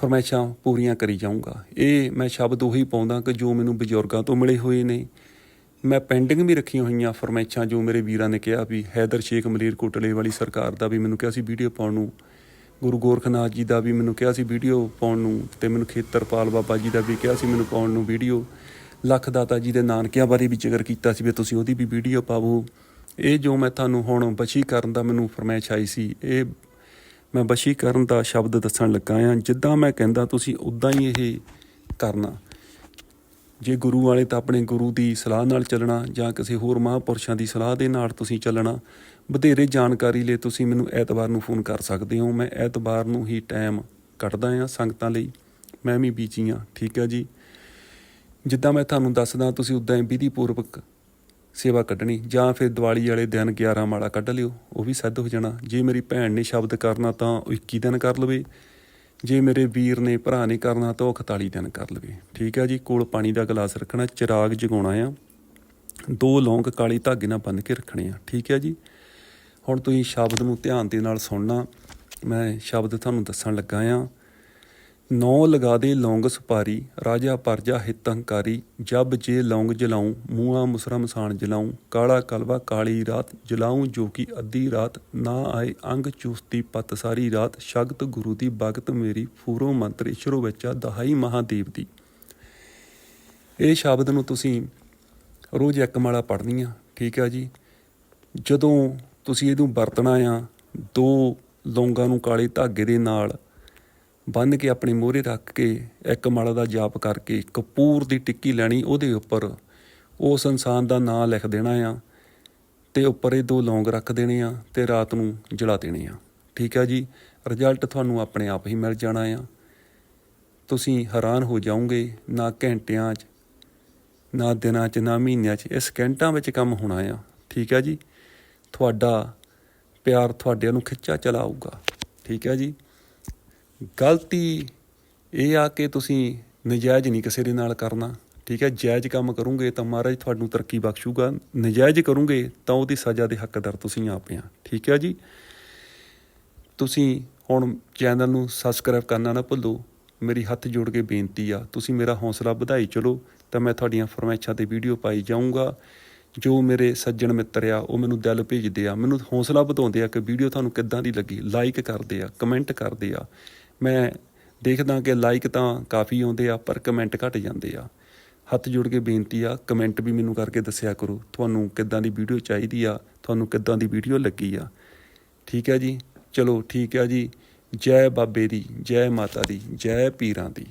ਫਰਮਾਇਸ਼ਾਂ ਪੂਰੀਆਂ ਕਰੀ ਜਾਊਂਗਾ। ਇਹ ਮੈਂ ਸ਼ਬਦ ਉਹੀ ਪਾਉਂਦਾ ਕਿ ਜੋ ਮੈਨੂੰ ਬਜ਼ੁਰਗਾਂ ਤੋਂ ਮਿਲੇ ਹੋਏ ਨੇ। ਮੈਂ ਪੈਂਡਿੰਗ ਵੀ ਰੱਖੀਆਂ ਹੋਈਆਂ ਫਰਮਾਇਸ਼ਾਂ ਜੋ ਮੇਰੇ ਵੀਰਾਂ ਨੇ ਕਿਹਾ ਵੀ ਹੈਦਰ ਸ਼ੇਖ ਮਲੇਰਕੋਟਲੇ ਵਾਲੀ ਸਰਕਾਰ ਦਾ ਵੀ ਮੈਨੂੰ ਕਿਹਾ ਸੀ ਵੀਡੀਓ ਪਾਉਣ ਨੂੰ। ਗੁਰੂ ਗੋਰਖਨਾਥ ਜੀ ਦਾ ਵੀ ਮੈਨੂੰ ਕਿਹਾ ਸੀ ਵੀਡੀਓ ਪਾਉਣ ਨੂੰ ਤੇ ਮੈਨੂੰ ਖੇਤਰਪਾਲ ਬਾਬਾ ਜੀ ਦਾ ਵੀ ਕਿਹਾ ਸੀ ਮੈਨੂੰ ਪਾਉਣ ਨੂੰ ਵੀਡੀਓ। ਲੱਖ ਦਾਤਾ ਜੀ ਦੇ ਨਾਨਕਿਆਂ ਬਾਰੇ ਵੀ ਜ਼ਿਕਰ ਕੀਤਾ ਸੀ ਵੀ ਤੁਸੀਂ ਉਹਦੀ ਵੀ ਵੀਡੀਓ ਪਾਵੋ। ਇਹ ਜੋ ਮੈਂ ਤੁਹਾਨੂੰ ਹੁਣ ਬਸ਼ੀ ਕਰਨ ਦਾ ਮੈਨੂੰ ਫਰਮਾਇਸ਼ ਆਈ ਸੀ, ਇਹ ਮੈਂ ਬਸ਼ੀਕਰਨ ਦਾ ਸ਼ਬਦ ਦੱਸਣ ਲੱਗਾ ਆ ਜਿੱਦਾਂ ਮੈਂ ਕਹਿੰਦਾ ਤੁਸੀਂ ਉਦਾਂ ਹੀ ਇਹ ਕਰਨਾ। ਜੇ ਗੁਰੂ ਵਾਲੇ ਤਾਂ ਆਪਣੇ ਗੁਰੂ ਦੀ ਸਲਾਹ ਨਾਲ ਚੱਲਣਾ ਜਾਂ ਕਿਸੇ ਹੋਰ ਮਹਾਂਪੁਰਸ਼ਾਂ ਦੀ ਸਲਾਹ ਦੇ ਨਾਲ ਤੁਸੀਂ ਚੱਲਣਾ ਵਧੇਰੇ ਜਾਣਕਾਰੀ ਲਈ ਤੁਸੀਂ ਮੈਨੂੰ ਐਤਵਾਰ ਨੂੰ ਫੋਨ ਕਰ ਸਕਦੇ ਹੋ। ਮੈਂ ਐਤਵਾਰ ਨੂੰ ਹੀ ਟਾਈਮ ਕੱਢਦਾ ਆ ਸੰਗਤਾਂ ਲਈ। ਮੈਂ ਵੀ ਬੀਜੀ ਆ ਠੀਕ ਹੈ ਜੀ। ਜਿੱਦਾਂ ਮੈਂ ਤੁਹਾਨੂੰ ਦੱਸਦਾ, ਤੁਸੀਂ ਉਦਾਂ ਹੀ ਵਿਧੀ ਪੂਰਵਕ ਸੇਵਾ ਕੱਢਣੀ ਜਾਂ ਫਿਰ ਦੀਵਾਲੀ ਵਾਲੇ ਦਿਨ 11 ਮਾਲਾ ਕੱਢ ਲਿਓ, ਉਹ ਵੀ ਸਿੱਧ ਹੋ ਜਾਣਾ। ਜੇ ਮੇਰੀ ਭੈਣ ਨੇ ਸ਼ਬਦ ਕਰਨਾ ਤਾਂ ਉਹ 21 ਦਿਨ ਕਰ ਲਵੇ। ਜੇ ਮੇਰੇ ਵੀਰ ਨੇ ਭਰਾ ਨੇ ਕਰਨਾ ਤਾਂ ਉਹ 41 ਦਿਨ ਕਰ ਲਵੇ। ਠੀਕ ਹੈ ਜੀ, ਕੋਲ ਪਾਣੀ ਦਾ ਗਲਾਸ ਰੱਖਣਾ, ਚਿਰਾਗ ਜਗਾਉਣਾ ਆ। ਦੋ ਲੌਂਗ ਕਾਲੀ ਧਾਗੇ ਨਾਲ ਬੰਨ੍ਹ ਕੇ ਰੱਖਣੇ ਆ। ਠੀਕ ਹੈ ਜੀ? ਹੁਣ ਤੁਸੀਂ ਸ਼ਬਦ ਨੂੰ ਧਿਆਨ ਦੇ ਨਾਲ ਸੁਣਨਾ। ਮੈਂ ਸ਼ਬਦ ਤੁਹਾਨੂੰ ਦੱਸਣ ਲੱਗਾ ਆ। ਨੌ ਲਗਾ ਦੇ ਲੌਂਗ ਸੁਪਾਰੀ, ਰਾਜਾ ਪਰਜਾ ਹਿਤੰਕਾਰੀ, ਜਬ ਜੇ ਲੌਂਗ ਜਲਾਉਂ ਮੂਆ ਮੁਸਰਾ ਮਸਾਨ ਜਲਾਉਂ, ਕਾਲਾ ਕਲਵਾ ਕਾਲੀ ਰਾਤ ਜਲਾਉਂ, ਜੋ ਕਿ ਅੱਧੀ ਰਾਤ ਨਾ ਆਏ ਅੰਗ ਚੂਸਤੀ ਪਤ ਸਾਰੀ ਰਾਤ, ਸ਼ਗਤ ਗੁਰੂ ਦੀ ਭਗਤ ਮੇਰੀ, ਫੂਰੋ ਮੰਤਰ ਇਸ਼ਰੋ ਵਿੱਚਾ ਦਹਾਈ ਮਹਾਦੇਵ ਦੀ। ਇਹ ਸ਼ਬਦ ਨੂੰ ਤੁਸੀਂ ਰੋਜ਼ ਇੱਕ ਮਾਲਾ ਪੜ੍ਹਨੀ ਆ, ਠੀਕ ਆ ਜੀ? ਜਦੋਂ ਤੁਸੀਂ ਇਹਨੂੰ ਵਰਤਣਾ ਆ, ਦੋ ਲੌਂਗਾਂ ਨੂੰ ਕਾਲੇ ਧਾਗੇ ਦੇ ਨਾਲ ਬੰਨ੍ਹ ਕੇ ਆਪਣੇ ਮੋਹਰੇ ਰੱਖ ਕੇ, ਇੱਕ ਮਾਲਾ ਦਾ ਜਾਪ ਕਰਕੇ, ਕਪੂਰ ਦੀ ਟਿੱਕੀ ਲੈਣੀ ਉਹਦੇ ਉੱਪਰ। ਉਸ ਇਨਸਾਨ ਦਾ ਨਾਮ ਲਿਖ ਦੇਣਾ ਆ ਤੇ ਉੱਪਰ ਇਹ ਦੋ ਲੌਂਗ ਰੱਖ ਦੇਣੇ ਆ ਤੇ ਰਾਤ ਨੂੰ ਜਲਾ ਦੇਣੇ ਆ। ਠੀਕ ਆ ਜੀ? ਰਿਜ਼ਲਟ ਤੁਹਾਨੂੰ ਆਪਣੇ ਆਪ ਹੀ ਮਿਲ ਜਾਣਾ ਆ। ਤੁਸੀਂ ਹੈਰਾਨ ਹੋ ਜਾਓਗੇ, ਨਾ ਘੰਟਿਆਂ 'ਚ, ਨਾ ਦਿਨਾਂ 'ਚ, ਨਾ ਮਹੀਨਿਆਂ 'ਚ ਇਹ ਸਕਿੰਟਾਂ ਵਿੱਚ ਕੰਮ ਹੋਣਾ ਆ। ਠੀਕ ਆ ਜੀ? ਤੁਹਾਡਾ ਪਿਆਰ ਤੁਹਾਡੇ ਨੂੰ ਖਿੱਚਾ ਚਲਾਊਗਾ ਠੀਕ ਹੈ ਜੀ? ਗਲਤੀ ਇਹ ਆ ਕਿ ਤੁਸੀਂ ਨਜਾਇਜ਼ ਨਹੀਂ ਕਿਸੇ ਦੇ ਨਾਲ ਕਰਨਾ, ਠੀਕ ਹੈ? ਜਾਇਜ਼ ਕੰਮ ਕਰੋਗੇ ਤਾਂ ਮਹਾਰਾਜ ਤੁਹਾਨੂੰ ਤਰੱਕੀ ਬਖਸ਼ੂਗਾ। ਨਜਾਇਜ਼ ਕਰੋਗੇ ਤਾਂ ਉਹਦੀ ਸਜ਼ਾ ਦੇ ਹੱਕਦਾਰ ਤੁਸੀਂ ਆਪੇ ਆ, ਠੀਕ ਹੈ ਜੀ? ਤੁਸੀਂ ਹੁਣ ਚੈਨਲ ਨੂੰ ਸਬਸਕ੍ਰਾਈਬ ਕਰਨਾ ਨਾ ਭੁੱਲੋ। ਮੇਰੀ ਹੱਥ ਜੋੜ ਕੇ ਬੇਨਤੀ ਆ, ਤੁਸੀਂ ਮੇਰਾ ਹੌਸਲਾ ਵਧਾਈ ਚਲੋ ਤਾਂ ਮੈਂ ਤੁਹਾਡੀਆਂ ਫਰਮਾਇਸ਼ਾਂ ਤੇ ਵੀਡੀਓ ਪਾਈ ਜਾਊਂਗਾ। ਜੋ ਮੇਰੇ ਸੱਜਣ ਮਿੱਤਰ ਆ, ਉਹ ਮੈਨੂੰ ਦਿਲ ਭੇਜਦੇ ਆ, ਮੈਨੂੰ ਹੌਸਲਾ ਵਧਾਉਂਦੇ ਆ ਕਿ ਵੀਡੀਓ ਤੁਹਾਨੂੰ ਕਿੱਦਾਂ ਦੀ ਲੱਗੀ। ਲਾਈਕ ਕਰਦੇ ਆ ਕਮੈਂਟ ਕਰਦੇ ਆ। ਮੈਂ ਦੇਖਦਾ ਕਿ ਲਾਈਕ ਤਾਂ ਕਾਫੀ ਆਉਂਦੇ ਆ, ਪਰ ਕਮੈਂਟ ਘਟ ਜਾਂਦੇ ਆ। ਹੱਥ ਜੋੜ ਕੇ ਬੇਨਤੀ ਆ ਕਮੈਂਟ ਵੀ ਮੈਨੂੰ ਕਰਕੇ ਦੱਸਿਆ ਕਰੋ, ਤੁਹਾਨੂੰ ਕਿੱਦਾਂ ਦੀ ਵੀਡੀਓ ਚਾਹੀਦੀ ਆ, ਤੁਹਾਨੂੰ ਕਿੱਦਾਂ ਦੀ ਵੀਡੀਓ ਲੱਗੀ ਆ। ਠੀਕ ਹੈ ਜੀ? ਚਲੋ ਠੀਕ ਹੈ ਜੀ। ਜੈ ਬਾਬੇ ਦੀ, ਜੈ ਮਾਤਾ ਦੀ, ਜੈ ਪੀਰਾਂ ਦੀ।